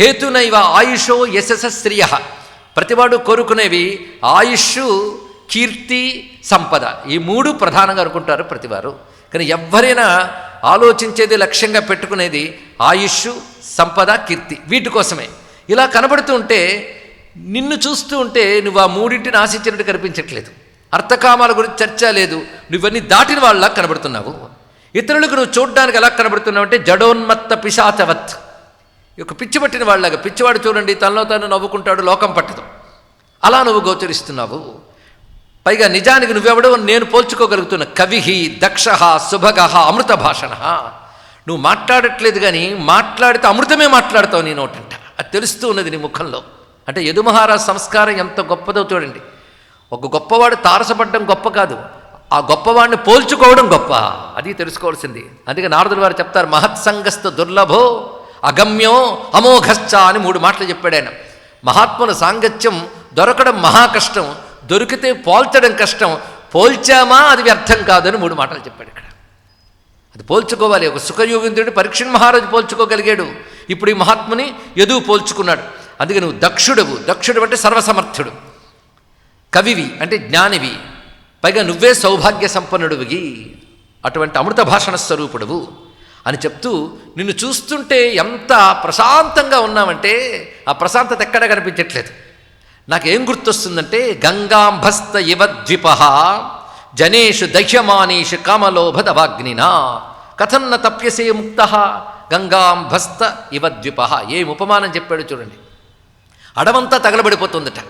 హేతునైవ ఆయుషో యశస శ్రియ ప్రతివాడు కోరుకునేవి ఆయుష్ కీర్తి సంపద. ఈ మూడు ప్రధానంగా అనుకుంటారు ప్రతివారు. కానీ ఎవరైనా ఆలోచించేది లక్ష్యంగా పెట్టుకునేది ఆయుష్ సంపద కీర్తి వీటి కోసమే. ఇలా కనబడుతూ ఉంటే నిన్ను చూస్తూ ఉంటే నువ్వు ఆ మూడింటిని ఆశించినట్టు కనిపించట్లేదు. అర్థకామాల గురించి చర్చ లేదు. నువ్వన్నీ దాటిన వాళ్ళలా కనబడుతున్నావు. ఇతరులకు నువ్వు చూడడానికి ఎలా కనబడుతున్నావు అంటే జడోన్మత్త పిశాచవత్. ఒక పిచ్చి పట్టిన వాళ్ళగా పిచ్చివాడు చూడండి తనలో తాను నవ్వుకుంటాడు లోకం పట్టదు. అలా నువ్వు గోచరిస్తున్నావు. పైగా నిజానికి నువ్వెవడో నేను పోల్చుకోగలుగుతున్న కవిహి దక్ష సుభగ అమృత భాషణ. నువ్వు మాట్లాడట్లేదు కానీ మాట్లాడితే అమృతమే మాట్లాడతావు నీ నోటంట. అది తెలుస్తూ ఉన్నది నీ ముఖంలో. అంటే యదుమహారాజ్ సంస్కారం ఎంత గొప్పదో చూడండి. ఒక గొప్పవాడు తారసపడ్డం గొప్ప కాదు. ఆ గొప్పవాడిని పోల్చుకోవడం గొప్ప. అది తెలుసుకోవాల్సింది. అందుకే నారదుల వారు చెప్తారు మహత్సంగస్థ దుర్లభో అగమ్యో అమోఘశ్చ అని మూడు మాటలు చెప్పాడు ఆయన. మహాత్ముల సాంగత్యం దొరకడం మహా కష్టం దొరికితే పోల్చడం కష్టం పోల్చామా అది వ్యర్థం కాదని మూడు మాటలు చెప్పాడు ఇక్కడ. అది పోల్చుకోవాలి ఒక సుఖయోగింద్రుడిని పరీక్షణ్ మహారాజు పోల్చుకోగలిగాడు. ఇప్పుడు ఈ మహాత్ముని ఎదువు పోల్చుకున్నాడు. అందుకే నువ్వు దక్షుడవు. దక్షుడు అంటే సర్వసమర్థుడు. కవివి అంటే జ్ఞానివి. పైగా నువ్వే సౌభాగ్య సంపన్నుడివి అటువంటి అమృత భాషణ స్వరూపుడవు. అని చెప్తూ నిన్ను చూస్తుంటే ఎంత ప్రశాంతంగా ఉన్నామంటే ఆ ప్రశాంతత ఎక్కడ కనిపించట్లేదు. నాకేం గుర్తొస్తుందంటే గంగాంభస్త ఇవద్విప జనేషు దహ్యమానేషు కామలోభదవాగ్నినా కథన్న తప్యసే ముక్త గంగాంభస్త ఇవద్విప ఏం ఉపమానం చెప్పాడు చూడండి. అడవంతా తగలబడిపోతుందట.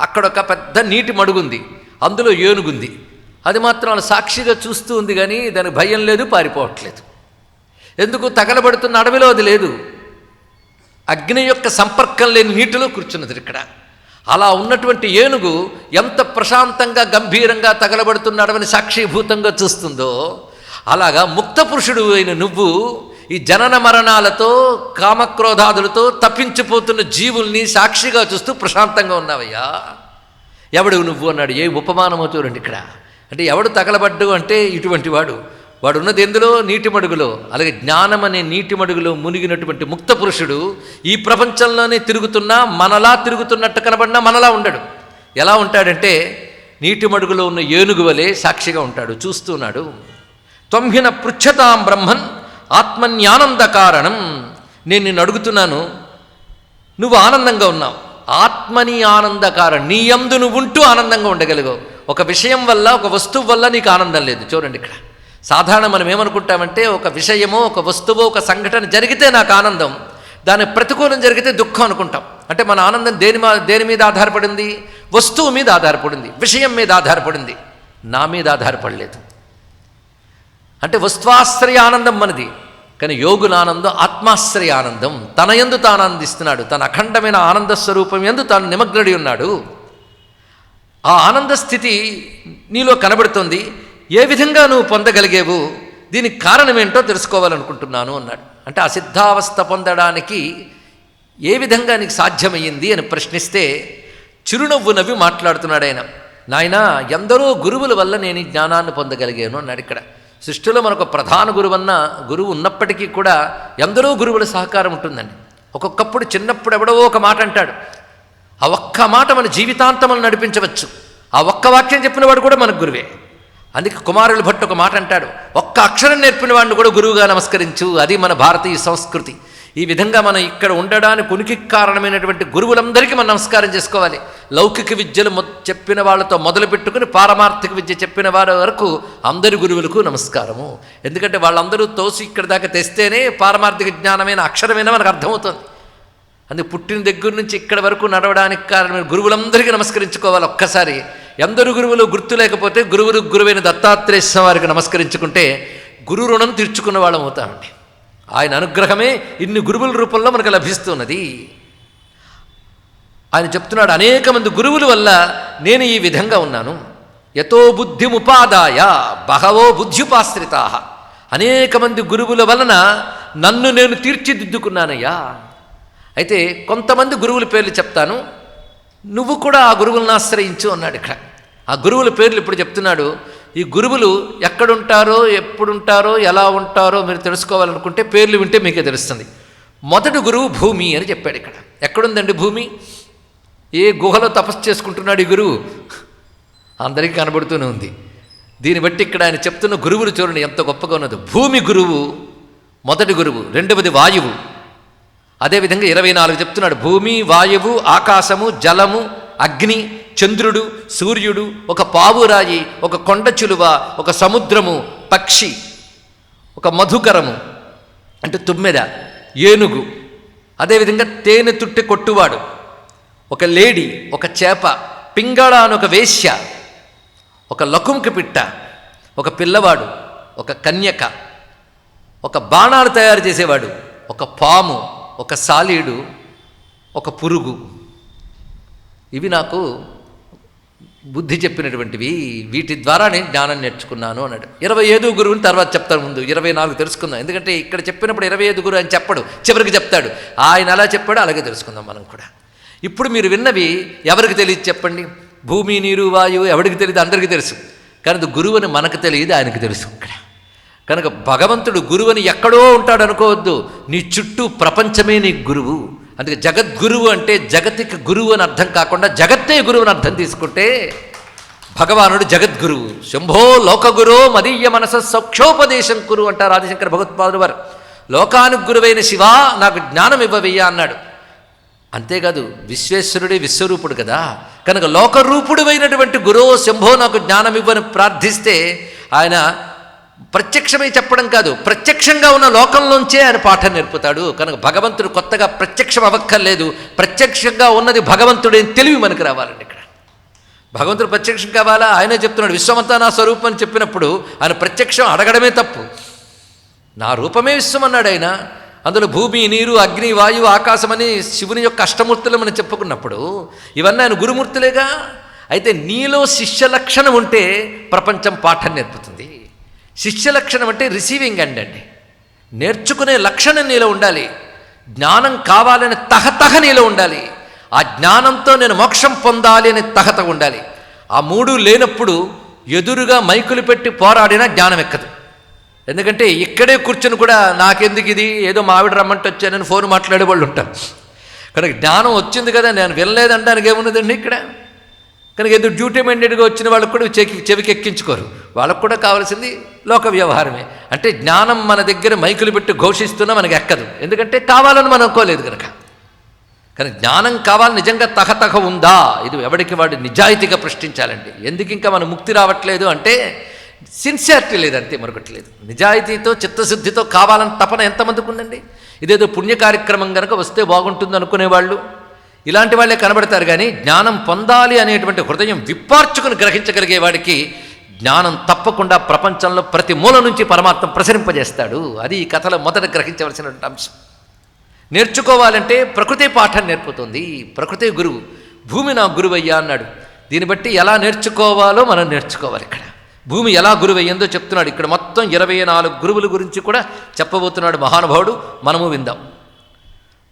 అక్కడ ఒక పెద్ద నీటి మడుగుంది. అందులో ఏనుగుంది. అది మాత్రం అలా సాక్షిగా చూస్తూ ఉంది కానీ దానికి భయం లేదు పారిపోవట్లేదు. ఎందుకు తగలబడుతున్న అడవిలో అది లేదు? అగ్ని యొక్క సంపర్కం లేని నీటిలో కూర్చున్నది ఇక్కడ. అలా ఉన్నటువంటి ఏనుగు ఎంత ప్రశాంతంగా గంభీరంగా తగలబడుతున్న అడవిని సాక్షిభూతంగా చూస్తుందో అలాగా ముక్త పురుషుడు అయిన నువ్వు ఈ జనన మరణాలతో కామక్రోధాదులతో తప్పించిపోతున్న జీవుల్ని సాక్షిగా చూస్తూ ప్రశాంతంగా ఉన్నావయ్యా. ఎవడు నువ్వు అన్నాడు ఏ ఉపమానమో చూడండి ఇక్కడ. అంటే ఎవడు తగలబడ్డు అంటే ఇటువంటి వాడు. వాడు ఉన్నది ఎందులో? నీటి మడుగులో. అలాగే జ్ఞానం అనే నీటి మడుగులో మునిగినటువంటి ముక్త పురుషుడు ఈ ప్రపంచంలోనే తిరుగుతున్నా మనలా తిరుగుతున్నట్టు కనబడినా మనలా ఉండడు. ఎలా ఉంటాడంటే నీటి మడుగులో ఉన్న ఏనుగు వలె సాక్షిగా ఉంటాడు చూస్తున్నాడు తొంభిన పృచ్ఛతాం బ్రహ్మన్ ఆత్మన్యానంద కారణం. నేను నిన్ను అడుగుతున్నాను నువ్వు ఆనందంగా ఉన్నావు. ఆత్మని ఆనందకారం నీ యందు నువ్వు ఉంటూ ఆనందంగా ఉండగలిగావు. ఒక విషయం వల్ల ఒక వస్తువు వల్ల నీకు ఆనందం లేదు. చూడండి ఇక్కడ. సాధారణ మనం ఏమనుకుంటామంటే ఒక విషయమో ఒక వస్తువో ఒక సంఘటన జరిగితే నాకు ఆనందం. దాని ప్రతికూలం జరిగితే దుఃఖం అనుకుంటాం. అంటే మన ఆనందం దేని దేని మీద ఆధారపడింది? వస్తువు మీద ఆధారపడింది. విషయం మీద ఆధారపడింది. నా మీద ఆధారపడలేదు. అంటే వస్తువాశ్రయ ఆనందం మనది. కానీ యోగుల ఆనందం ఆత్మాశ్రయ ఆనందం. తన ఎందు తాను ఆనందిస్తున్నాడు. తన అఖండమైన ఆనంద స్వరూపం ఎందు తాను నిమగ్నడి ఉన్నాడు. ఆ ఆనంద స్థితి నీలో కనబడుతుంది. ఏ విధంగా నువ్వు పొందగలిగేవు? దీనికి కారణం ఏంటో తెలుసుకోవాలనుకుంటున్నాను అన్నాడు. అంటే ఆ సిద్ధావస్థ పొందడానికి ఏ విధంగా నీకు సాధ్యమయ్యింది అని ప్రశ్నిస్తే చిరునవ్వు నవ్వి మాట్లాడుతున్నాడు ఆయన. నాయన ఎందరో గురువుల వల్ల నేను ఈ జ్ఞానాన్ని పొందగలిగాను అన్నాడు ఇక్కడ. సృష్టిలో మనకు ప్రధాన గురువన్న గురువు ఉన్నప్పటికీ కూడా ఎందరో గురువుల సహకారం ఉంటుందండి. ఒక్కొక్కప్పుడు చిన్నప్పుడు ఎవడో ఒక మాట అంటాడు. ఆ ఒక్క మాట మన జీవితాంతములను నడిపించవచ్చు. ఆ ఒక్క వాక్యం చెప్పిన వాడు కూడా మనకు గురువే. అందుకే కుమారుల భట్టు ఒక మాట అంటాడు ఒక్క అక్షరం నేర్పిన వాడిని కూడా గురువుగా నమస్కరించు అది మన భారతీయ సంస్కృతి. ఈ విధంగా మనం ఇక్కడ ఉండడానికి ఉనికి కారణమైనటువంటి గురువులందరికీ మనం నమస్కారం చేసుకోవాలి. లౌకిక విద్యలు మొ చెప్పిన వాళ్ళతో మొదలు పెట్టుకుని పారమార్థిక విద్య చెప్పిన వారి వరకు అందరి గురువులకు నమస్కారము. ఎందుకంటే వాళ్ళందరూ తోసి ఇక్కడ దాకా తెస్తేనే పారమార్థిక జ్ఞానమైన అక్షరమైన మనకు అర్థమవుతుంది. అందుకే పుట్టిన దగ్గర నుంచి ఇక్కడ వరకు నడవడానికి కారణమైన గురువులందరికీ నమస్కరించుకోవాలి ఒక్కసారి. ఎందరు గురువులు గుర్తు లేకపోతే గురువులు గురువైన దత్తాత్రేయ వారికి నమస్కరించుకుంటే గురు రుణం తీర్చుకున్న వాళ్ళం అవుతామండి. ఆయన అనుగ్రహమే ఇన్ని గురువుల రూపంలో మనకు లభిస్తున్నది. ఆయన చెప్తున్నాడు అనేక మంది గురువుల వల్ల నేను ఈ విధంగా ఉన్నాను. ఎతో బుద్ధిముపాదాయ బహవో బుద్ధ్యుపాశ్రితా. అనేక మంది గురువుల వలన నన్ను నేను తీర్చిదిద్దుకున్నానయ్యా. అయితే కొంతమంది గురువుల పేర్లు చెప్తాను. నువ్వు కూడా ఆ గురువులను ఆశ్రయించు అన్నాడు ఇక్కడ. ఆ గురువుల పేర్లు ఇప్పుడు చెప్తున్నాడు. ఈ గురువులు ఎక్కడుంటారో ఎప్పుడుంటారో ఎలా ఉంటారో మీరు తెలుసుకోవాలనుకుంటే పేర్లు వింటే మీకే తెలుస్తుంది. మొదటి గురువు భూమి అని చెప్పాడు ఇక్కడ. ఎక్కడుందండి భూమి? ఏ గుహలో తపస్సు చేసుకుంటున్నాడు ఈ గురువు? అందరికీ కనబడుతూనే ఉంది. దీన్ని బట్టి ఇక్కడ ఆయన చెప్తున్న గురువులు చూడండి ఎంత గొప్పగా ఉన్నది. భూమి గురువు మొదటి గురువు రెండవది వాయువు. అదేవిధంగా ఇరవై నాలుగు చెప్తున్నాడు భూమి వాయువు ఆకాశము జలము అగ్ని చంద్రుడు సూర్యుడు ఒక పావురాయి ఒక కొండ చిలువ ఒక సముద్రము పక్షి ఒక మధుకరము అంటే తుమ్మెద ఏనుగు అదేవిధంగా తేనె తుట్టె కొట్టువాడు ఒక లేడీ ఒక చేప పింగళ అని ఒక వేశ్య ఒక లకుంకి పిట్ట ఒక పిల్లవాడు ఒక కన్యక ఒక బాణాలు తయారు చేసేవాడు ఒక పాము ఒక సాలీడు ఒక పురుగు. ఇవి నాకు బుద్ధి చెప్పినటువంటివి. వీటి ద్వారా నేను జ్ఞానం నేర్చుకున్నాను అన్నాడు. ఇరవై ఐదు గురువుని తర్వాత చెప్తాను ముందు. ఇరవై నాలుగు తెలుసుకుందాం. ఎందుకంటే ఇక్కడ చెప్పినప్పుడు ఇరవై ఐదు గురువు అని చెప్పడు. చివరికి చెప్తాడు. ఆయన అలా చెప్పాడు అలాగే తెలుసుకుందాం మనం కూడా. ఇప్పుడు మీరు విన్నవి ఎవరికి తెలియదు చెప్పండి? భూమి నీరు వాయువు ఎవరికి తెలియదు? అందరికీ తెలుసు. కానీ గురువు అని మనకు తెలియదు ఆయనకు తెలుసు ఇక్కడ. కనుక భగవంతుడు గురువుని ఎక్కడో ఉంటాడు అనుకోవద్దు నీ చుట్టూ ప్రపంచమే నీ గురువు. అందుకే జగద్గురువు అంటే జగతికి గురువు అని అర్థం కాకుండా జగత్తే గురువు అని అర్థం తీసుకుంటే భగవానుడు జగద్గురువు. శంభో లోకగురో మదీయ మనస సౌక్షోపదేశం కురు అంటారు ఆదిశంకర భగవత్పాదులు వారు. లోకానికి గురువైన శివా నాకు జ్ఞానం ఇవ్వవయ్యా అన్నాడు. అంతేకాదు విశ్వేశ్వరుడే విశ్వరూపుడు కదా. కనుక లోకరూపుడువైనటువంటి గురో శంభో నాకు జ్ఞానం ఇవ్వని ప్రార్థిస్తే ఆయన ప్రత్యక్షమై చెప్పడం కాదు ప్రత్యక్షంగా ఉన్న లోకంలోంచే ఆయన పాఠం నేర్పుతాడు. కనుక భగవంతుడు కొత్తగా ప్రత్యక్షం అవ్వక్కర్లేదు. ప్రత్యక్షంగా ఉన్నది భగవంతుడే తెలివి మనకు రావాలండి ఇక్కడ. భగవంతుడు ప్రత్యక్షం కావాలా? ఆయనే చెప్తున్నాడు విశ్వమంతా నా స్వరూపం అని చెప్పినప్పుడు ఆయన ప్రత్యక్షం అడగడమే తప్పు. నా రూపమే విశ్వం అన్నాడు ఆయన. అందులో భూమి నీరు అగ్ని వాయువు ఆకాశం అని శివుని యొక్క అష్టమూర్తులు మనం చెప్పుకున్నప్పుడు ఇవన్నీ ఆయన గురుమూర్తులేగా? అయితే నీలో శిష్య లక్షణం ఉంటే ప్రపంచం పాఠం నేర్పుతుంది. శిష్య లక్షణం అంటే రిసీవింగ్ అండ్ అండి. నేర్చుకునే లక్షణం నీలో ఉండాలి. జ్ఞానం కావాలనే తహతహ నీలో ఉండాలి. ఆ జ్ఞానంతో నేను మోక్షం పొందాలి అనే తహత ఉండాలి. ఆ మూడు లేనప్పుడు ఎదురుగా మైకులు పెట్టి పోరాడినా జ్ఞానం ఎక్కదు. ఎందుకంటే ఇక్కడే కూర్చొని కూడా నాకెందుకు ఇది? ఏదో మావిడ రమ్మంటే వచ్చానని ఫోన్ మాట్లాడే వాళ్ళు ఉంటారు. కనుక జ్ఞానం వచ్చింది కదా నేను వినలేదంటానికి ఏమున్నదండి ఇక్కడ? కనుక ఏదో డ్యూటీ మెండెడ్గా వచ్చిన వాళ్ళకు కూడా చెకి చెవికెక్కించుకోరు వాళ్ళకు కూడా కావాల్సింది లోక వ్యవహారమే. అంటే జ్ఞానం మన దగ్గర మైకులు పెట్టి ఘోషిస్తున్నా మనకి ఎక్కదు. ఎందుకంటే కావాలని మనం అనుకోలేదు కనుక. కానీ జ్ఞానం కావాలి నిజంగా తహతహ ఉందా? ఇది ఎవడికి వాడు నిజాయితీగా ప్రశ్నించాలండి. ఎందుకు ఇంకా మన ముక్తి రావట్లేదు అంటే సిన్సియారిటీ లేదు అంతే మరొకటి లేదు నిజాయితీతో చిత్తశుద్ధితో కావాలని తపన ఎంతమందికి ఉందండి? ఇదేదో పుణ్య కార్యక్రమం కనుక వస్తే బాగుంటుంది అనుకునేవాళ్ళు ఇలాంటి వాళ్ళే కనబడతారు కానీ జ్ఞానం పొందాలి అనేటువంటి హృదయం విప్పార్చుకుని గ్రహించగలిగే వాడికి జ్ఞానం తప్పకుండా ప్రపంచంలో ప్రతి మూల నుంచి పరమాత్మ ప్రసరింపజేస్తాడు. అది ఈ కథలో మొదట గ్రహించవలసినటువంటి అంశం. నేర్చుకోవాలంటే ప్రకృతి పాఠం నేర్పుతుంది. ప్రకృతి గురువు భూమి నా గురువయ్యా అన్నాడు. దీన్ని బట్టి ఎలా నేర్చుకోవాలో మనం నేర్చుకోవాలి ఇక్కడ. భూమి ఎలా గురువయ్యిందో చెప్తున్నాడు. ఇక్కడ మొత్తం ఇరవై నాలుగు గురువుల గురించి కూడా చెప్పబోతున్నాడు మహానుభావుడు. మనము విందాం.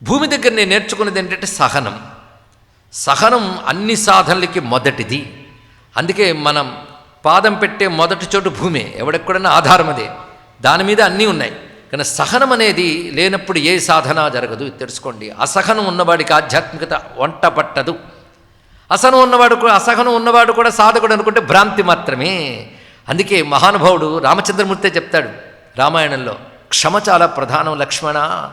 భూమి దగ్గర నేను నేర్చుకున్నది ఏంటంటే సహనం. సహనం అన్ని సాధనలకి మొదటిది. అందుకే మనం పాదం పెట్టే మొదటి చోటు భూమే ఎవడెక్కడన్నా ఆధారం అదే. దాని మీద అన్నీ ఉన్నాయి. కానీ సహనం అనేది లేనప్పుడు ఏ సాధన జరగదు తెలుసుకోండి. అసహనం ఉన్నవాడికి ఆధ్యాత్మికత వంట పట్టదు. అసహనం ఉన్నవాడు కూడా అసహనం ఉన్నవాడు కూడా సాధకుడు అనుకుంటే భ్రాంతి మాత్రమే. అందుకే మహానుభావుడు రామచంద్రమూర్తే చెప్తాడు రామాయణంలో క్షమ చాలా ప్రధానం లక్ష్మణ.